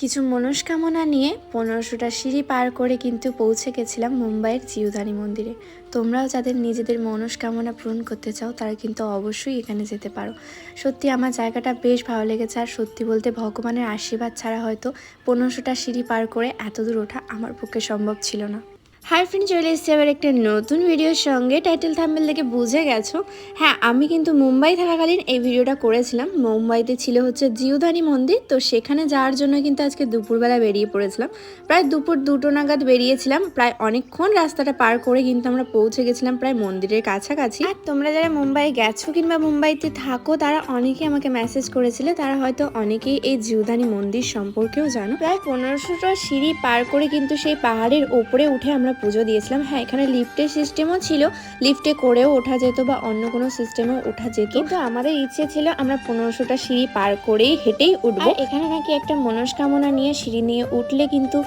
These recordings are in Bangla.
কিছু মনস্কামনা নিয়ে পনেরোশোটা সিঁড়ি পার করে কিন্তু পৌঁছে গেছিলাম মুম্বাইয়ের জিওধানি মন্দিরে। তোমরাও যাদের নিজেদের মনস্কামনা পূরণ করতে চাও, তারা কিন্তু অবশ্যই এখানে যেতে পারো। সত্যি আমার জায়গাটা বেশ ভালো লেগেছে, আর সত্যি বলতে ভগবানের আশীর্বাদ ছাড়া হয়তো পনেরোশোটা সিঁড়ি পার করে এত দূর ওঠা আমার পক্ষে সম্ভব ছিল না। হাই ফ্রেন্ড, চলে এসেছি আবার একটা নতুন ভিডিওর সঙ্গে। টাইটেল থাম্বেল দেখে বুঝে গেছো? হ্যাঁ আমি কিন্তু মুম্বাই থাকাকালীন এই ভিডিওটা করেছিলাম। মুম্বাইতে ছিল হচ্ছে জিউদানি মন্দির, তো সেখানে যাওয়ার জন্য কিন্তু আজকে দুপুরবেলা বেরিয়ে পড়েছিলাম। প্রায় দুপুর দুটো নাগাদ বেরিয়েছিলাম। প্রায় অনেকক্ষণ রাস্তাটা পার করে কিন্তু আমরা পৌঁছে গেছিলাম প্রায় মন্দিরের কাছাকাছি। আর তোমরা যারা মুম্বাই গেছো কিংবা মুম্বাইতে থাকো, তারা অনেকেই আমাকে মেসেজ করেছিলে। তারা হয়তো অনেকেই এই জিউদানি মন্দির সম্পর্কেও জানো। প্রায় পনেরোশোটা সিঁড়ি পার করে কিন্তু সেই পাহাড়ের ওপরে উঠে আমরা পুজো দিয়েছিলাম। হ্যাঁ এখানে লিফটের সিস্টেমও ছিল। লিফটে করেও ওঠা যেত বা অন্য কোনো সিস্টেমেও ওঠা যেত। কিন্তু আমাদের ইচ্ছে ছিল আমরা পনেরোশোটা সিঁড়ি পার করেই হেঁটেই উঠবো। এখানে নাকি একটা মনস্কামনা নিয়ে সিঁড়ি নিয়ে উঠলে কিন্তু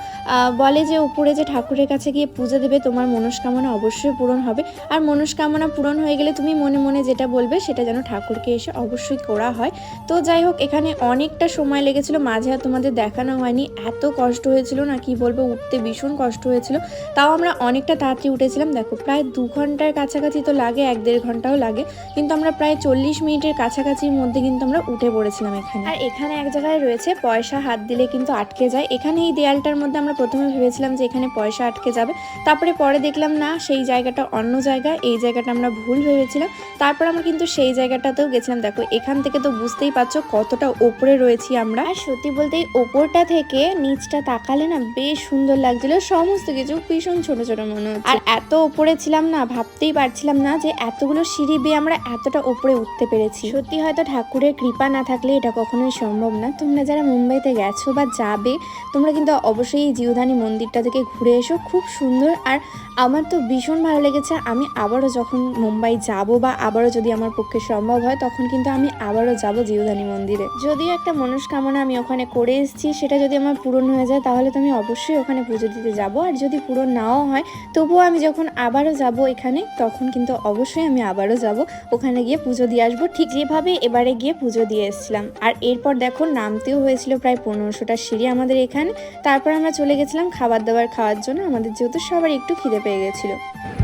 বলে যে উপরে যে ঠাকুরের কাছে গিয়ে পুজো দেবে, তোমার মনস্কামনা অবশ্যই পূরণ হবে। আর মনস্কামনা পূরণ হয়ে গেলে তুমি মনে মনে যেটা বলবে, সেটা যেন ঠাকুরকে এসে অবশ্যই করা হয়। তো যাই হোক, এখানে অনেকটা সময় লেগেছিল, মাঝে তোমাদের দেখানো হয়নি। এত কষ্ট হয়েছিল না, কি বলব, উঠতে ভীষণ কষ্ট হয়েছিল। তাও আমরা অনেকটা তাড়াতাড়ি উঠেছিলাম। দেখো, প্রায় দু ঘণ্টার কাছাকাছি তো লাগে, এক দেড় ঘন্টাও লাগে। কিন্তু আমরা প্রায় চল্লিশ মিনিটের কাছাকাছির মধ্যে কিন্তু আমরা উঠে পড়েছিলাম এখানে। আর এখানে এক জায়গায় রয়েছে, পয়সা হাত দিলে কিন্তু আটকে যায়। এখানে এই দেয়ালটার মধ্যে আমরা প্রথমে ভেবেছিলাম যে এখানে পয়সা আটকে যাবে। তারপরে পরে দেখলাম, না, সেই জায়গাটা অন্য জায়গা, এই জায়গাটা আমরা ভুল ভেবেছিলাম। তারপর আমরা কিন্তু সেই জায়গাটাতেও গেছিলাম। দেখো, এখান থেকে তো বুঝতেই পারছ কতটা ওপরে রয়েছি আমরা। আর সত্যি বলতে, এই ওপরটা থেকে নিচটা তাকালে না বেশ সুন্দর লাগছিল। সমস্ত কিছু ভীষণ ছোট ছোট মনে হচ্ছে। আর এত ওপরে ছিলাম না, ভাবতেই পারছিলাম না যে এতগুলো সিঁড়ি বেয়ে আমরা এতটা ওপরে উঠতে পেরেছি। সত্যি হয়তো ঠাকুরের কৃপা না থাকলে এটা কখনোই সম্ভব না। তোমরা যারা মুম্বাইতে গেছো বা যাবে, তোমরা কিন্তু অবশ্যই এই জিওধানী মন্দিরটা থেকে ঘুরে এসো। খুব সুন্দর আর আমার তো ভীষণ ভালো লেগেছে। আমি আবারও যখন মুম্বাই যাব বা আবারও যদি আমার পক্ষে সম্ভব হয়, তখন কিন্তু আমি আবারও যাব জিওধানী মন্দিরে। যদিও একটা মনস্কামনা আমি ওখানে করে এসেছি, সেটা যদি আমার পূরণ হয়ে যায়, তাহলে তো আমি অবশ্যই ওখানে পুজো দিতে যাব। আর যদি পূরণ নাও হয় তবুও আমি যখন আবারও যাব এখানে তখন কিন্তু অবশ্যই আমি আবারও যাব ওখানে গিয়ে পুজো দিয়ে আসবো ঠিক যেভাবে এবারে গিয়ে পুজো দিয়ে এসেছিলাম আর এরপর দেখো নামতেও হয়েছিল প্রায় পনেরোশোটা সিঁড়ি আমাদের এখানে তারপর আমরা চলে গেছিলাম খাবার দাবার খাওয়ার জন্য আমাদের যেহেতু সবার একটু খিদে পেয়ে গেছিলো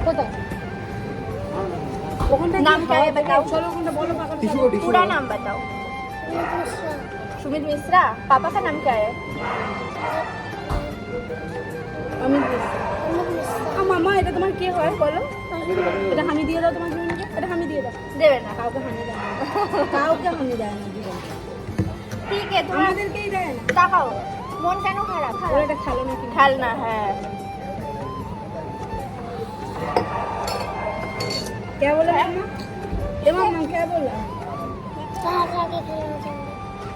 কোথায় ওখানটা নাম क्या है बताओ? চলো ওখানটা বলো পাকা पूरा नाम बताओ सुमित मिश्रा पापा का नाम क्या है কে হয় বলো? এটা হামি দিয়ে দাও তোমার জন্য এটা হামি দিয়ে দাও। দেবে না কাউকে হামি দেয় না। কাউকে হামি দেয় না জীবনে। ঠিক আছে তোমার আমাদেরকেই দেয় না। তাকাও মন কেন খারাপ? ওরা এটা খালো নাকি খেলনা হ্যাঁ। কে বলে মামা? এ মামা কে বলে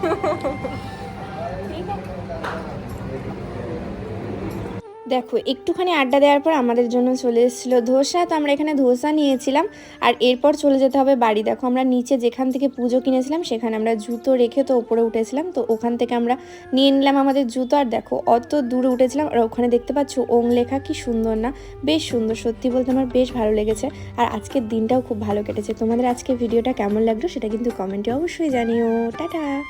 দেখো, একটুখানি আড্ডা দেওয়ার পর আমাদের জন্য চলে এসেছিল ধোসা। তো আমরা এখানে ধোসা নিয়েছিলাম আর এরপর চলে যেতে হবে বাড়ি। দেখো, আমরা নিচে যেখান থেকে পুজো কিনেছিলাম, সেখানে আমরা জুতো রেখে তো ওপরে উঠেছিলাম। তো ওখান থেকে আমরা নিয়ে নিলাম আমাদের জুতো। আর দেখো, অত দূরে উঠেছিলাম আর ওখানে দেখতে পাচ্ছ ওং লেখা কি সুন্দর না? বেশ সুন্দর, সত্যি বলতে আমার বেশ ভালো লেগেছে। আর আজকের দিনটাও খুব ভালো কেটেছে। তোমাদের আজকে ভিডিওটা কেমন লাগল, সেটা কিন্তু কমেন্টে অবশ্যই জানিও। টাটা!